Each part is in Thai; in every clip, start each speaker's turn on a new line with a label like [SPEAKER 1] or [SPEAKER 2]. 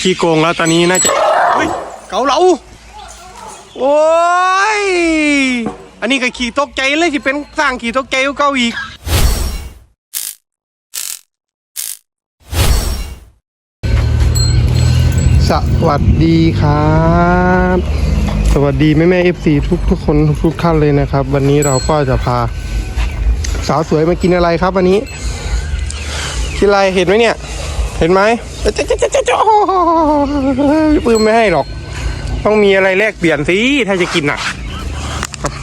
[SPEAKER 1] ขี้โกงแล้วตอนนี้น่าจะเฮ้ยเกาเหลาโอ้ยอันนี้ก็ขี่ตกใจเลยที่เป็นสร้างขี่ตกใจกว่าเก่าอีกสวัสดีครับ สวัสดีแม่แม่เอฟซีทุกทุกคนทุกทุกท่านเลยนะครับ วันนี้เราก็จะพา สาวสวยมากินอะไรครับวันนี้กินอะไรเห็นไหมเนี่ย เห็นไหมเจ๊ะเจ๊ะเจ๊ะเจ๊ะเจ๊ะโอ้โหพี่ปื้มไม่ให้หรอก ต้องมีอะไรแลกเปลี่ยนสิถ้าจะกินอะ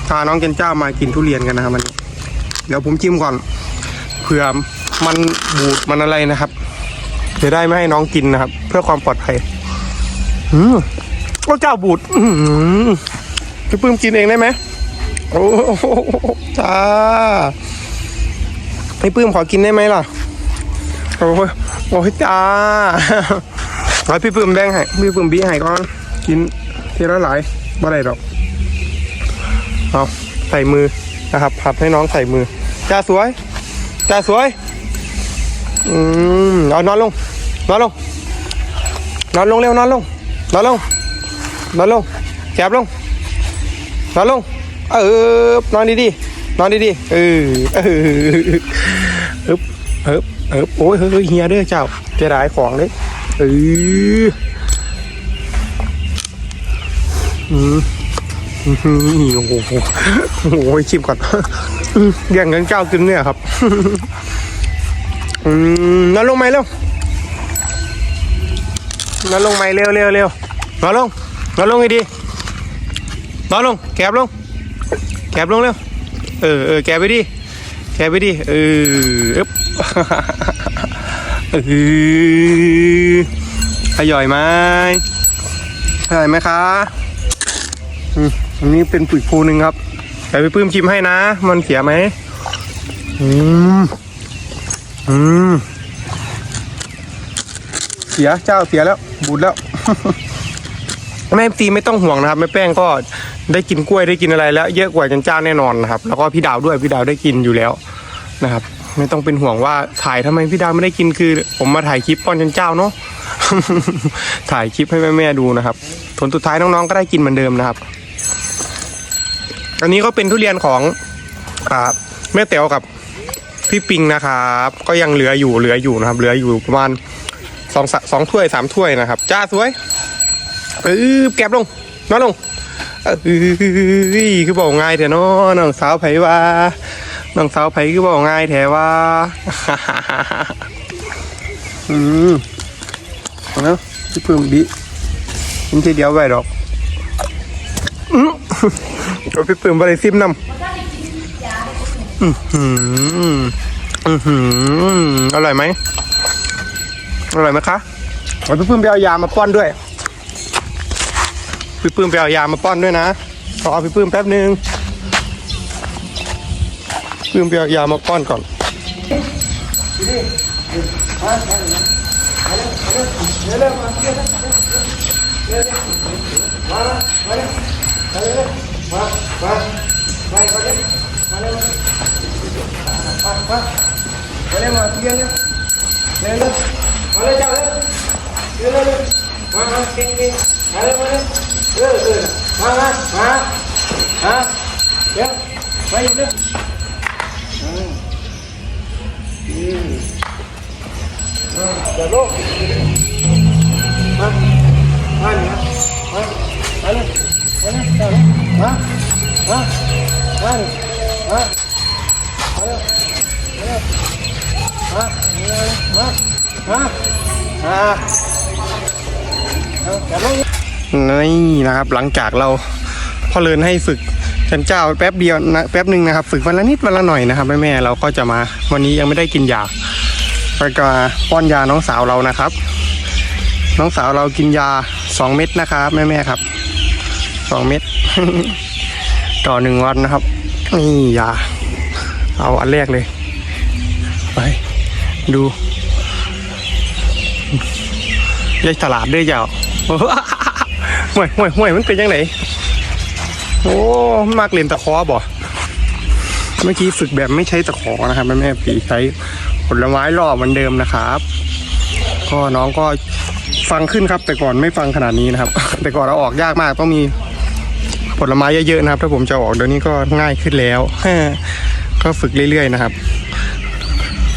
[SPEAKER 1] พาน้องเจนเจ้ามากินทุเรียนกันนะครับวันนี้เดี๋ยวผมจิ้มก่อนเผื่อมันบูดมันอะไรนะครับจะได้ไม่ให้น้องกินนะครับ เพื่อความปลอดภัย อืมก็เจ้าบูดอืมพี่ปื้มกินเองได้ไหมโอ้โหจ้าพี่ปื้มขอกินได้ไหมล่ะโอ้ โอ้ยจ้าขอพี่ปื้มแบงให้พี่ปื้มบี้ให้ก่อนกินทีละหลายบ่ได้ดอกเอาใส่มือนะครับผัดให้น้องใส่มือจ้าสวยจ้าสวยอืมเอานอนลงนอนลงนอนลงเร็วนอนลงนอนลงนอนลงแคบลงนอนลงเออนอนดีๆนอนดีๆเออเออเอ๊บเอ๊บ เอ๊บโอ้ยเฮ้ยเฮียเด้อเจ้าจะได้ของเลยเอออืมโอ้โหโอ้โหชิมก่อนอืมแย่งกันเจ้ากินเนี่ยครับอืมนอนลงไหมเร็วนอนลงไหมเร็วเร็วเร็วนอนลงนอนลงให้ดีนอนลงแกบลงแกบลงเร็วเออเออแกบไปดิแกบไปดิเอออึ๊บ เอออร่อยไหมอร่อยไหมคะอันนี้เป็นปุ๋ยภูนึงครับแต่ไปปื้มชิมให้นะ มันเสียไหมอืมอืมเสียเจ้าเสียแล้วบูดแล้วแม่ตีไม่ต้องห่วงนะครับแม่แป้งก็ได้กินกล้วยได้กินอะไรแล้ว เยอะกว่าจันจ้าแน่นอนนะครับ แล้วก็พี่ดาวด้วยพี่ดาวได้กินอยู่แล้วนะครับ ไม่ต้องเป็นห่วงว่าถ่ายทำไมพี่ดาวไม่ได้กินคือ ผมมาถ่ายคลิปป้อนจนเจ้าเนาะถ่ายคลิปให้แม่ๆดูนะครับผลสุดท้ายน้องๆก็ได้กินเหมือนเดิมนะครับ อันนี้ก็เป็นทุเรียนของอ่าแม่เต๋วกับพี่ปิงนะครับ ก็ยังเหลืออยู่เหลืออยู่นะครับ เหลืออยู่ประมาณสองสองถ้วยสามถ้วยนะครับ จ้าสวยเออแก็บลงนอนลงเออคือบอกง่ายแถเนาะน้องสาวไผ่ว่า น้องสาวไผคือบอกง่ายแถว่าอืมเอาแล้วพี่เพิ่มบิกินทีเดียวไว้ดอกอืมเอาพี่เพิ่มไปเลยซิมน้ำอือหืออือหืออร่อยไหมอร่อยไหมคะเอาพี่ปื้มไปเอายามาป้อนด้วยพี่ปื้มไปเอายามาป้อนด้วยนะขอเอาพี่ปื้มแป๊บนึง ปื้มไปเอายามาป้อนก่อน มาเลยมาเรียนเนี่ยเร็วเร็วมาเลยเจ้าเร็วเร็วเร็วเร็วมามาเก่งเก่งมาเลย เดี๋ยวลูกมามาเนี่ยมามาเลยมาเลยเจ้าเลยมามามาเลยมามาเลยมามามามานี่นะครับหลังจากเราพ่อเลินให้ฝึก จันเจ้าแป๊บเดียวนะแป๊บหนึ่งนะครับ ฝึกวันละนิดวันละหน่อยนะครับแม่แม่เราก็จะมา วันนี้ยังไม่ได้กินยาไปก็มาป้อนยาน้องสาวเรานะครับ น้องสาวเรากินยาสองเม็ดนะครับแม่แม่ครับสองเม็ดต่อหนึ่งวันนะครับนี่ยา เอาอันแรกเลย ไป ดูยายตลาดด้วยเจ้าห่วยห่วยห่วยมันเป็นยังไง โอ้มากเล่นตะขอบ่เมื่อกี้ฝึกแบบไม่ใช้ตะขอนะครับแม่แม่ปีใช้ผลไม้ล่อเหมือนเดิมนะครับก็น้องก็ฟังขึ้นครับ แต่ก่อนไม่ฟังขนาดนี้นะครับ แต่ก่อนเราออกยากมากต้องมีผลไม้เยอะๆนะครับ ถ้าผมจะออกเดี๋ยวนี้ก็ง่ายขึ้นแล้วก็ฝึกเรื่อยๆนะครับ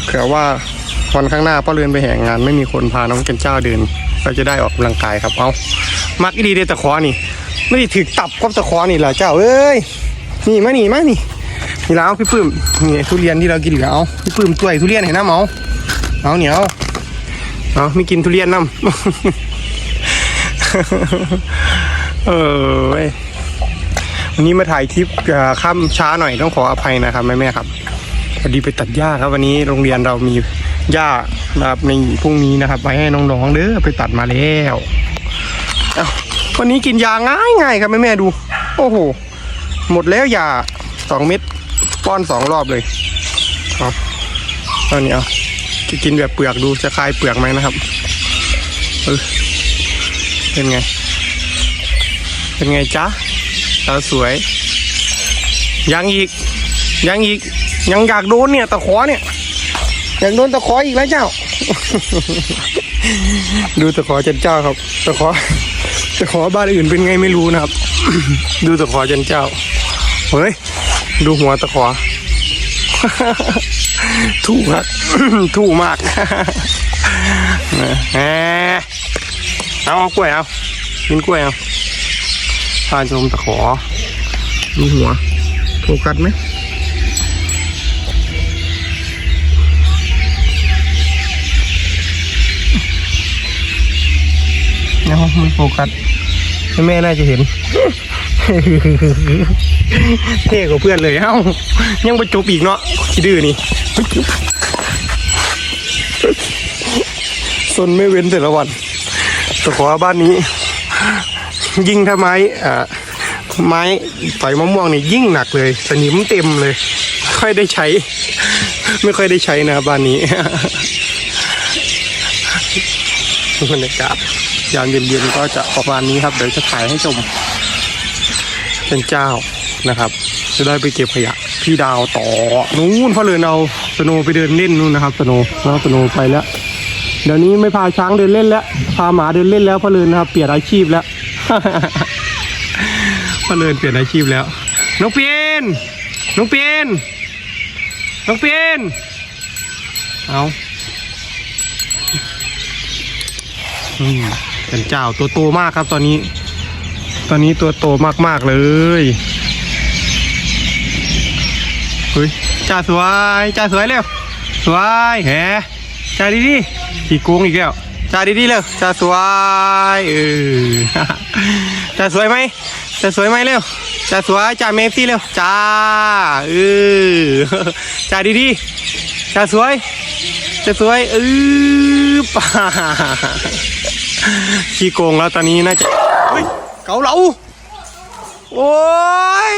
[SPEAKER 1] เผื่อว่าวันข้างหน้าพ่อเรือนไปแห่งงาน ไม่มีคนพาน้องเกนเจ้าเดิน ก็จะได้ออกกำลังกายครับเอามักอีดีเดตะขอนี่ไม่ได้ถือตับกับตะขอนี่เหรอเจ้าเอ้ยนี่มานี่มานี่นี่แล้วพี่ปื้มนี่ทุเรียนที่เรากินเหลือเอาพี่ปื้มตัวยทุเรียนเห็นน้ำเอาเอาเหนียวเอาไม่กินทุเรียนน้ำเออวันนี้มาถ่ายคลิปเอ่อค่ำช้าหน่อยต้องขออภัยนะครับแม่แม่ครับพอดีไปตัดหญ้าครับวันนี้โรงเรียนเรามี หญ้านะครับในพรุ่งนี้นะครับ ไปให้น้องๆเด้อไปตัดมาแล้ววันนี้กินยาง่ายง่ายครับแม่แม่ดู โอ้โห หมดแล้วยาสองเม็ดป้อนสองรอบเลยครับตอนนี้เอาจะกินแบบเปลือกดูจะคลายเปลือกไหมนะครับเออเป็นไง เป็นไงจ๊ะสาวสวย ยังอีก ยังอีก ยังอยากโดนเนี่ยตะขอเนี่ย อยากโดนตะขออีกแล้วเจ้า ดูตะขอจันเจ้าครับ ตะขอตะขอบ้านอื่นเป็นไงไม่รู้นะครับ ดูตะขอจันเจ้า เฮ้ย ดูหัวตะขอ ถูกครับถูกมากเอาเอากล้วยเอากินกล้วยเอาพาชมตะขอดูหัวโฟกัสไหม นะไม่โฟกัสแม่น่าจะเห็นเท่กว่าเพื่อนเลยเอ้ายังไปจบอีกเนาะขี้ดื้อนี่สนไม่เว้นแต่ละวันตะขอบ้านนี้ ยิ่งถ้าไม้อ่าไม้ต่อยมะม่วงนี่ยิ่งหนักเลยสนิมเต็มเลย ค่อยได้ใช้ ไม่ค่อยได้ใช้นะบ้านนี้บรรยากาศ ยามเย็นๆก็จะประมาณนี้ครับ เดี๋ยวจะถ่ายให้ชม เป็นเจ้านะครับ จะได้ไปเก็บขยะพี่ดาวต่อนู้นเพราเลยเอาสโนว์ไปเดินเล่นนู่นนะครับสโนว์แล้วสโนว์ไปแล้วเดี๋ยวนี้ไม่พาช้างเดินเล่นแล้ว พาหมาเดินเล่นแล้วเพราะเลยนะครับ เปลี่ยนอาชีพแล้วเพราะเลยเปลี่ยนอาชีพแล้วน้องเปียนน้องเปียนน้องเปียนเอาอืม ป็นเจ้าตัวโตมากครับตอนนี้ ตอนนี้ตัวโตมากๆเลยเฮ้ยจ่าสวยจ่าสวยเร็วสวยแหจ่าดีดีขี่โกงอีกแล้วจ่าดีดีเร็วจ่าสวยเออจ่าสวยไหมจ่าสวยไหมเร็วจ่าสวยจ่าเมฟซี่เร็วจ่าเออจ่าดีดีจ่าสวยจ่าสวยเออป่า ขี้โกงแล้วตอนนี้น่าจะเฮ้ยเกาเหลาโอ้ย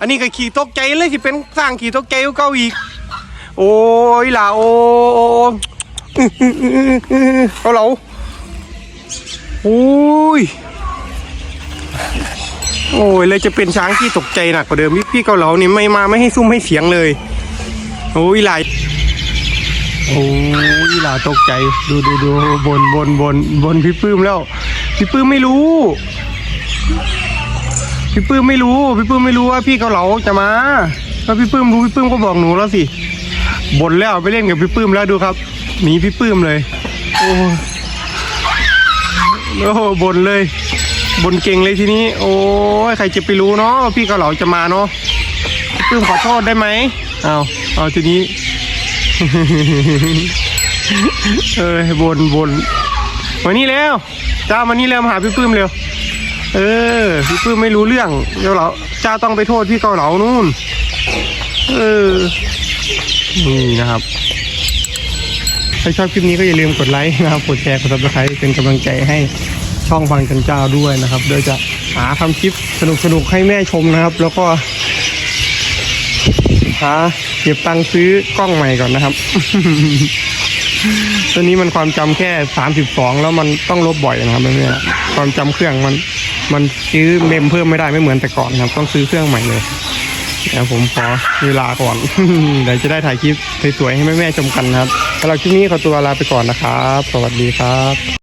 [SPEAKER 1] อันนี้ก็ขี่ตกใจเลยที่เป็นสร้างขี่ตกใจเก่าอีก โอ้ยล่ะโอ้เกาเหลาโอ้ยโอ้ยเลยจะเป็นช้างที่ตกใจหนักกว่าเดิมพี่พี่เกาเหลานี่ไม่มาไม่ให้ซุ่มให้เสียงเลย โอ้ยหลาย โอ้ยหลาตกใจ ดูดูดูบนบนบนบนพี่ปื้มแล้ว พี่ปื้มไม่รู้ พี่ปื้มไม่รู้ พี่ปื้มไม่รู้ว่าพี่เกาเหลาจะมาถ้าพี่ปื้มรู้พี่ปื้มก็บอกหนูแล้วสิบ่นแล้วไปเล่นกับพี่ปื้มแล้วดูครับหนีพี่ปื้มเลย โอ้โอบ่นเลยบ่นเก่งเลยทีนี้ โอ้ยใครจะไปรู้เนาะพี่เกาเหลาจะมาเนาะพี่ปื้มขอโทษได้ไหมเอาเอาทีนี้ เออบนบนมานี่เร็วจ้ามานี่เร็วมาหาพี่ปื้มเร็ว เออ พี่ปื้มไม่รู้เรื่องเกาเหลาจ้าต้องไปโทษพี่เกาเหลานู่น เออ นี่นะครับถ้าชอบคลิปนี้ก็อย่าลืมกดไลค์นะครับ กดแชร์ กดซับสไครต์เป็นกำลังใจให้ช่องฟังกันเจ้าด้วยนะครับโดยจะหาทำคลิปสนุกๆให้แม่ชมนะครับ แล้วก็ หาเก็บตังค์ซื้อกล้องใหม่ก่อนนะครับ ตัวนี้มันความจำแค่สามสิบสองแล้วมันต้องลบบ่อยนะครับเพื่อนๆความจำเครื่องมัน มันซื้อเมมเพิ่มไม่ได้ไม่เหมือนแต่ก่อนครับ ต้องซื้อเครื่องใหม่เลยเดี๋ยวผมขอเวลาก่อนเดี๋ยวจะได้ถ่ายคลิปสวยๆให้แม่ๆชมกันนะครับสำหรับคลิปนี้ขอตัวลาไปก่อนนะครับ สวัสดีครับ